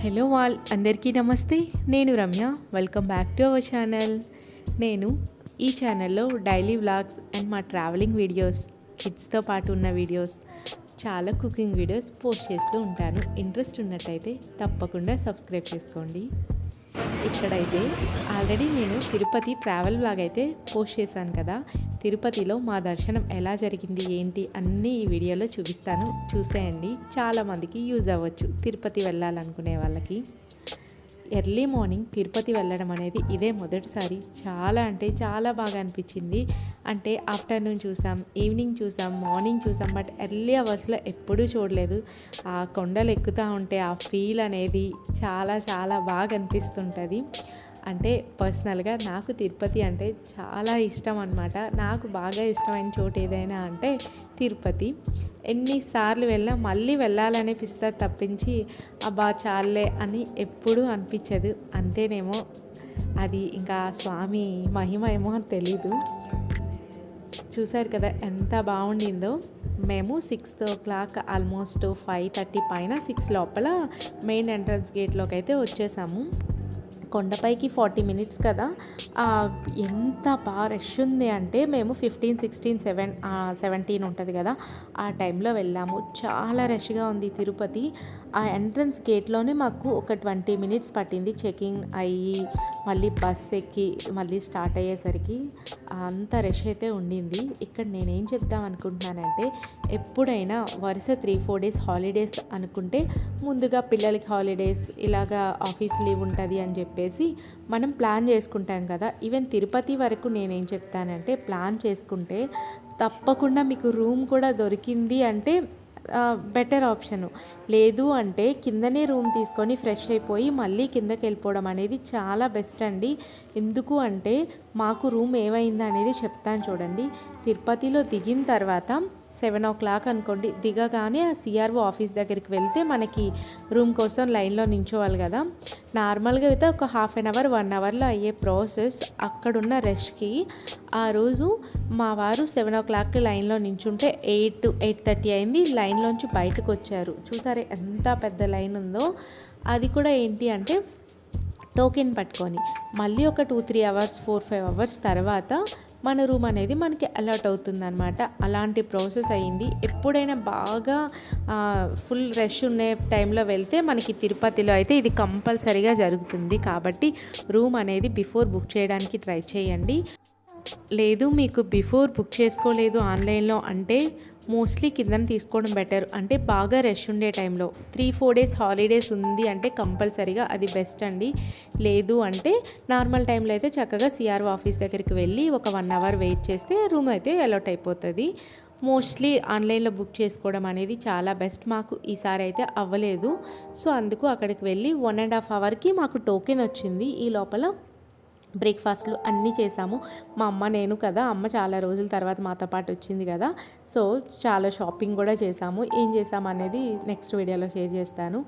Hello wall అందరికీ నమస్తే. నేను Ramya. Welcome back to our channel నేను ఈ ఛానల్లో డైలీ వ్లాగ్స్ అండ్ మా ట్రావెలింగ్ వీడియోస్ కిడ్స్తో పాటు ఉన్న వీడియోస్ చాలా కుకింగ్ వీడియోస్ పోస్ట్ చేస్తూ ఉంటాను. ఇంట్రెస్ట్ ఉన్నట్టయితే తప్పకుండా సబ్స్క్రైబ్ చేసుకోండి. ఇక్కడైతే ఆల్రెడీ నేను తిరుపతి ట్రావెల్ బ్లాగ్ అయితే పోస్ట్ చేశాను కదా. తిరుపతిలో మా దర్శనం ఎలా జరిగింది ఏంటి అన్నీ ఈ వీడియోలో చూపిస్తాను. చూసేయండి. చాలామందికి యూజ్ అవ్వచ్చు తిరుపతి వెళ్ళాలనుకునే వాళ్ళకి. ఎర్లీ మార్నింగ్ తిరుపతి వెళ్ళడం అనేది ఇదే మొదటిసారి. చాలా అంటే చాలా బాగా అనిపించింది. అంటే ఆఫ్టర్నూన్ చూసాం ఈవినింగ్ చూసాం మార్నింగ్ చూసాం బట్ ఎర్లీ అవర్స్లో ఎప్పుడూ చూడలేదు. ఆ కొండలు ఎక్కుతూ ఉంటే ఆ ఫీల్ అనేది చాలా చాలా బాగా అనిపిస్తుంటుంది. అంటే పర్సనల్గా నాకు తిరుపతి అంటే చాలా ఇష్టం అనమాట నాకు బాగా ఇష్టమైన చోటు ఏదైనా అంటే తిరుపతి. ఎన్నిసార్లు వెళ్ళినా మళ్ళీ వెళ్ళాలనిపిస్తుంది తప్పించి అబ్బా చాలే అని ఎప్పుడూ అనిపించదు. అంతేనేమో అది ఇంకా స్వామి మహిమ ఏమో అని తెలీదు. చూశారు కదా ఎంత బాగుండిందో. మేము sixth o'clock almost five thirty పైన సిక్స్ లోపల మెయిన్ ఎంట్రన్స్ గేట్లోకి అయితే వచ్చేసాము. కొండపైకి ఫార్టీ మినిట్స్ కదా. ఎంత బాగా రష్ ఉంది అంటే మేము ఫిఫ్టీన్ సిక్స్టీన్ సెవెన్ సెవెంటీన్ ఉంటుంది కదా. ఆ టైంలో వెళ్ళాము. చాలా రష్గా ఉంది తిరుపతి. ఆ ఎంట్రన్స్ గేట్లోనే మాకు ఒక ట్వంటీ మినిట్స్ పట్టింది చెకింగ్ అయ్యి మళ్ళీ బస్ ఎక్కి మళ్ళీ స్టార్ట్ అయ్యేసరికి. అంత రష్ అయితే ఉండింది. ఇక్కడ నేనేం చెప్దాం అనుకుంటున్నానంటే ఎప్పుడైనా వరుస త్రీ ఫోర్ డేస్ హాలిడేస్ అనుకుంటే ముందుగా పిల్లలకి హాలిడేస్ ఇలాగా ఆఫీస్ లీవ్ ఉంటుంది అని చెప్పి చెప్పేసి మనం ప్లాన్ చేసుకుంటాం కదా. ఈవెన్ తిరుపతి వరకు నేనేం చెప్తానంటే ప్లాన్ చేసుకుంటే తప్పకుండా మీకు రూమ్ కూడా దొరికింది అంటే బెటర్ ఆప్షను లేదు అంటే కిందనే రూమ్ తీసుకొని ఫ్రెష్ అయిపోయి మళ్ళీ కిందకి వెళ్ళిపోవడం అనేది చాలా బెస్ట్ అండి. ఎందుకు అంటే మాకు రూమ్ ఏమైంది అనేది చెప్తాను చూడండి. తిరుపతిలో దిగిన తర్వాత సెవెన్ ఓ క్లాక్ అనుకోండి. దిగగానే ఆ సిఆర్ఓ ఆఫీస్ దగ్గరికి వెళ్తే మనకి రూమ్ కోసం లైన్లో నించోవాలి కదా. నార్మల్గా అయితే ఒక హాఫ్ అన్ అవర్ వన్ అవర్లో అయ్యే ప్రాసెస్ అక్కడున్న రష్కి. ఆ రోజు మా వారు సెవెన్ ఓ క్లాక్కి లైన్లో నించుంటే ఎయిట్ ఎయిట్ థర్టీ అయింది. లైన్లోంచి బయటకు వచ్చారు. చూసారే ఎంత పెద్ద లైన్ ఉందో. అది కూడా ఏంటి అంటే టోకెన్ పట్టుకొని. మళ్ళీ ఒక two three hours four five hours తర్వాత మన రూమ్ అనేది మనకి అలర్ట్ అవుతుందన్నమాట. అలాంటి ప్రాసెస్ అయ్యింది. ఎప్పుడైనా బాగా ఫుల్ రష్ ఉండే టైంలో వెళ్తే మనకి తిరుపతిలో అయితే ఇది కంపల్సరీగా జరుగుతుంది. కాబట్టి రూమ్ అనేది బిఫోర్ బుక్ చేయడానికి ట్రై చేయండి. లేదు మీకు బిఫోర్ బుక్ చేసుకోలేదు ఆన్లైన్లో అంటే మోస్ట్లీ కిందన తీసుకోవడం బెటర్ అంటే బాగా రష్ ఉండే టైంలో త్రీ ఫోర్ డేస్ హాలిడేస్ ఉంది అంటే కంపల్సరీగా అది బెస్ట్ అండి. లేదు అంటే నార్మల్ టైంలో అయితే చక్కగా సిఆర్ఓ ఆఫీస్ దగ్గరికి వెళ్ళి ఒక వన్ అవర్ వెయిట్ చేస్తే రూమ్ అయితే అలౌట్ అయిపోతుంది. మోస్ట్లీ ఆన్లైన్లో బుక్ చేసుకోవడం అనేది చాలా బెస్ట్ మాకు ఈసారి అయితే అవ్వలేదు. సో అందుకు అక్కడికి వెళ్ళి వన్ అండ్ హాఫ్ అవర్కి మాకు టోకెన్ వచ్చింది. ఈ లోపల బ్రేక్ఫాస్ట్లు అన్నీ చేసాము మా అమ్మ నేను కదా అమ్మ చాలా రోజుల తర్వాత మాతో పాటు వచ్చింది కదా సో చాలా షాపింగ్ కూడా చేసాము ఏం చేసాము అనేది నెక్స్ట్ వీడియోలో షేర్ చేస్తాను.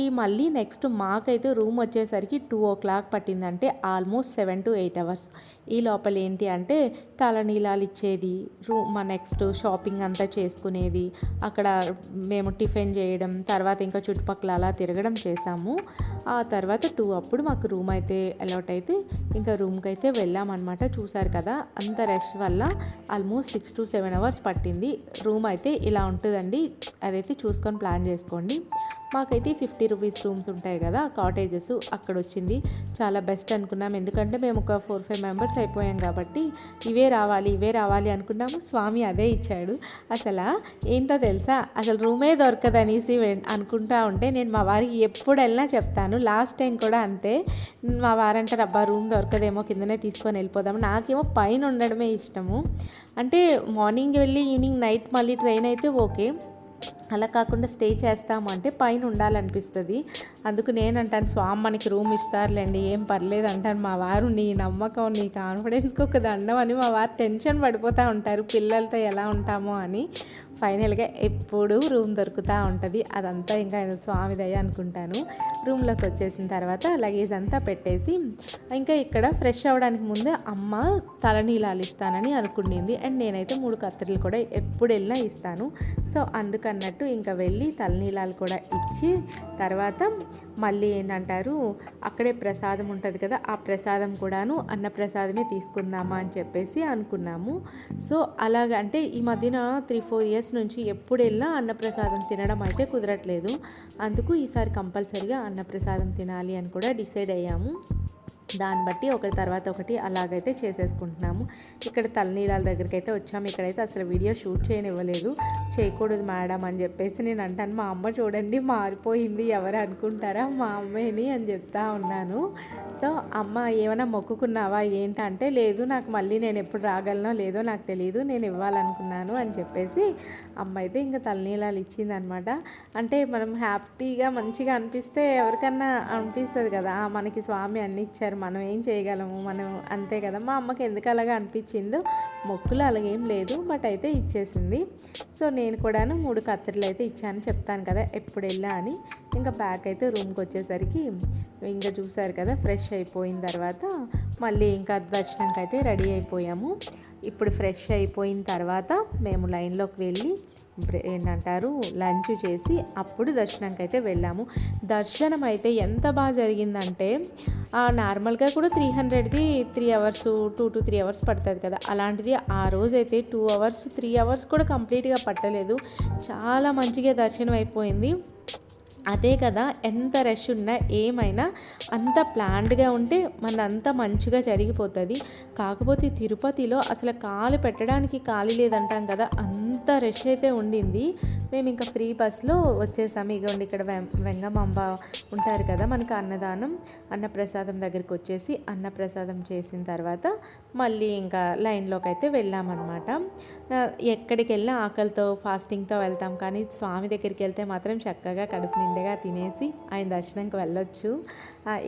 ఈ మళ్ళీ నెక్స్ట్ మాకైతే రూమ్ వచ్చేసరికి two o'clock పట్టిందంటే almost seven to eight hours. ఈ లోపల ఏంటి అంటే తలనీలాలు ఇచ్చేది రూమ్ మా నెక్స్ట్ షాపింగ్ అంతా చేసుకునేది అక్కడ మేము టిఫిన్ చేయడం తర్వాత ఇంకా చుట్టుపక్కల అలా తిరగడం చేసాము ఆ తర్వాత టూ అప్పుడు మాకు రూమ్ అయితే అలౌట్ అయితే ఇంకా రూమ్కి అయితే వెళ్ళామన్నమాట చూసారు కదా. అంత రష్ వల్ల almost six to seven hours పట్టింది. రూమ్ అయితే ఇలా ఉంటుందండి. అదైతే చూసుకొని ప్లాన్ చేసుకోండి. మాకైతే ఫిఫ్టీ రూపీస్ రూమ్స్ ఉంటాయి కదా కాటేజెస్ అక్కడ వచ్చింది చాలా బెస్ట్ అనుకున్నాం. ఎందుకంటే మేము ఒక ఫోర్ ఫైవ్ మెంబర్స్ అయిపోయాం కాబట్టి ఇవే రావాలి ఇవే రావాలి అనుకున్నాము. స్వామి అదే ఇచ్చాడు. అసలు ఏంటో తెలుసా? అసలు రూమే దొరకదనేసి అనుకుంటా ఉంటే నేను మా వారికి ఎప్పుడు వెళ్ళినా చెప్తాను. లాస్ట్ టైం కూడా అంతే. మా వారంటారు అబ్బా రూమ్ దొరకదేమో కిందనే తీసుకొని వెళ్ళిపోదాము నాకేమో పైన ఉండడమే ఇష్టము. అంటే మార్నింగ్ వెళ్ళి ఈవినింగ్ నైట్ మళ్ళీ ట్రైన్ అయితే ఓకే. అలా కాకుండా స్టే చేస్తాము అంటే పైన ఉండాలనిపిస్తుంది. అందుకు నేను అంటాను స్వామి మనకి రూమ్ ఇస్తారులేండి ఏం పర్లేదు అంటాను. మా వారు నీ నమ్మకం నీ కాన్ఫిడెన్స్కి ఒక దండం అని మా వారు టెన్షన్ పడిపోతూ ఉంటారు. పిల్లలతో ఎలా ఉంటామో అని. ఫైనల్గా ఎప్పుడు రూమ్ దొరుకుతూ ఉంటుంది. అదంతా ఇంకా స్వామి దయ అనుకుంటాను. రూమ్లోకి వచ్చేసిన తర్వాత లగేజ్ అంతా పెట్టేసి ఇంకా ఇక్కడ ఫ్రెష్ అవ్వడానికి ముందే అమ్మ తలనీలాలు ఇస్తానని అనుకుండింది. అండ్ నేనైతే మూడు కత్తిరలు కూడా ఎప్పుడు వెళ్ళినా ఇస్తాను. సో అందుకన్నట్టు ఇంకా వెళ్ళి తలనీలాలు కూడా ఇచ్చి తర్వాత మళ్ళీ ఏంటంటారు? అక్కడే ప్రసాదం ఉంటుంది కదా ఆ ప్రసాదం కూడాను అన్న ప్రసాదమే తీసుకుందామా అని చెప్పేసి అనుకున్నాము. సో అలాగ అంటే ఈ మధ్యన త్రీ ఫోర్ ఇయర్స్ నుంచి ఎప్పుడు వెళ్ళినా అన్నప్రసాదం తినడం అయితే కుదరట్లేదు. అందుకు ఈసారి కంపల్సరిగా అన్నప్రసాదం తినాలి అని కూడా డిసైడ్ అయ్యాము. దాన్ని బట్టి ఒకటి తర్వాత ఒకటి అలాగైతే చేసేసుకుంటున్నాము. ఇక్కడ తలనీలాల దగ్గరికి అయితే వచ్చాము ఇక్కడైతే అసలు వీడియో షూట్ చేయనివ్వలేదు. చేయకూడదు మేడం అని చెప్పేసి నేను అంటాను. మా అమ్మ చూడండి మారిపోయింది. ఎవరు అనుకుంటారా? మా అమ్మేని అని చెప్తా ఉన్నాను. సో అమ్మ ఏమైనా మొక్కుకున్నావా? ఏంటంటే లేదు నాకు మళ్ళీ నేను ఎప్పుడు రాగలనో లేదో నాకు తెలియదు నేను ఇవ్వాలనుకున్నాను అని చెప్పేసి అమ్మ అయితే ఇంకా తలనీలాలు ఇచ్చిందనమాట. అంటే మనం హ్యాపీగా మంచిగా అనిపిస్తే ఎవరికన్నా అనిపిస్తుంది కదా. మనకి స్వామి అన్ని ఇచ్చారు మనం ఏం చేయగలము? మనం అంతే కదా? మా అమ్మకి ఎందుకు అలాగా అనిపించిందో మొక్కులు అలాగేం లేదు బట్ అయితే ఇచ్చేసింది. సో నేను కూడాను మూడు కత్తెరలు అయితే ఇచ్చాను చెప్తాను కదా ఎప్పుడు వెళ్ళా అని. ఇంకా బ్యాక్ అయితే రూమ్కి వచ్చేసరికి ఇంకా చూసారు కదా ఫ్రెష్ అయిపోయిన తర్వాత మళ్ళీ ఇంకా దర్శనంకి అయితే రెడీ అయిపోయాము. ఇప్పుడు ఫ్రెష్ అయిపోయిన తర్వాత మేము లైన్లోకి వెళ్ళి ఏంటంటారు లంచ్ చేసి అప్పుడు దర్శనంకి అయితే వెళ్ళాము. దర్శనం అయితే ఎంత బాగా జరిగిందంటే ఆ, నార్మల్గా కూడా three హండ్రెడ్ది three hours two to three hours పడుతుంది కదా. అలాంటిది ఆ రోజైతే టూ అవర్స్ త్రీ అవర్స్ కూడా కంప్లీట్గా పట్టలేదు. చాలా మంచిగా దర్శనం అయిపోయింది అదే కదా ఎంత రష్ ఉన్నా ఏమైనా అంత ప్లాన్డ్గా ఉంటే మనంతా మంచిగా జరిగిపోతుంది. కాకపోతే తిరుపతిలో అసలు కాలు పెట్టడానికి ఖాళీ లేదంటాం కదా అంత రష్ అయితే ఉండింది. మేము ఇంకా ఫ్రీ బస్లో వచ్చేసాము. ఇగోండి ఇక్కడ వెం వెంగమాంబ ఉంటారు కదా మనకి అన్నదానం అన్నప్రసాదం దగ్గరికి వచ్చేసి అన్నప్రసాదం చేసిన తర్వాత మళ్ళీ ఇంకా లైన్లోకి అయితే వెళ్ళామన్నమాట. ఎక్కడికి వెళ్ళినా ఆకలితో ఫాస్టింగ్తో వెళ్తాం. కానీ స్వామి దగ్గరికి వెళ్తే మాత్రం చక్కగా కడుపు నిండుగా తినేసి ఆయన దర్శనంకి వెళ్ళొచ్చు.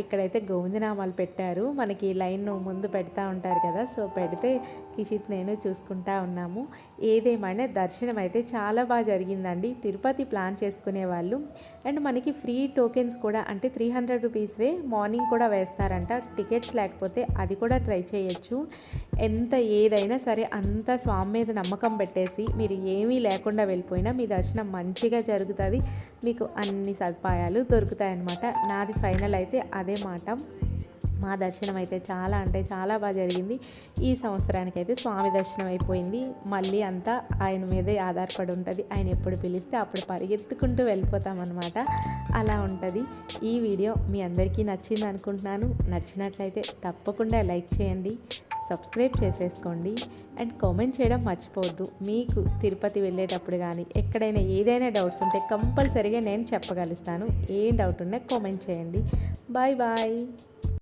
ఇక్కడైతే గోవిందనామాలు పెట్టారు. మనకి లైన్ ముందు పెడతా ఉంటారు కదా సో పెడితే కిషిత్ నేను చూసుకుంటా ఉన్నాము. ఏదేమైనా దర్శనం అయితే చాలా బాగా జరిగిందండి. తిరుపతి ప్లాన్ చేసుకునే వాళ్ళు. అండ్ మనకి ఫ్రీ టోకెన్స్ కూడా అంటే త్రీ హండ్రెడ్ రూపీస్వే మార్నింగ్ కూడా వేస్తారంట. టికెట్స్ లేకపోతే అది కూడా ట్రై చేయొచ్చు. ఎంత ఏదైనా సరే అంత స్వామి మీద నమ్మకం పెట్టేసి మీరు ఏమీ లేకుండా వెళ్ళిపోయినా మీ దర్శనం మంచిగా జరుగుతుంది. మీకు అన్ని సదుపాయాలు దొరుకుతాయన్నమాట. నాది ఫైనల్ అయితే అదే మాట. మా దర్శనం అయితే చాలా అంటే చాలా బాగా జరిగింది. ఈ సంవత్సరానికి అయితే స్వామి దర్శనం అయిపోయింది. మళ్ళీ అంతా ఆయన మీదే ఆధారపడి ఉంటుంది. ఆయన ఎప్పుడు పిలిస్తే అప్పుడు పరిగెత్తుకుంటూ వెళ్ళిపోతామన్నమాట. అలా ఉంటుంది. ఈ వీడియో మీ అందరికీ నచ్చింది అనుకుంటున్నాను. నచ్చినట్లయితే తప్పకుండా లైక్ చేయండి సబ్స్క్రైబ్ చేసేసుకోండి అండ్ కామెంట్ చేయడం మర్చిపోవద్దు. మీకు తిరుపతి వెళ్ళేటప్పుడు కానీ ఎక్కడైనా ఏదైనా డౌట్స్ ఉంటే కంపల్సరీగా నేను చెప్పగలుస్తాను. ఏ డౌట్ ఉన్నా కామెంట్ చేయండి. Bye bye.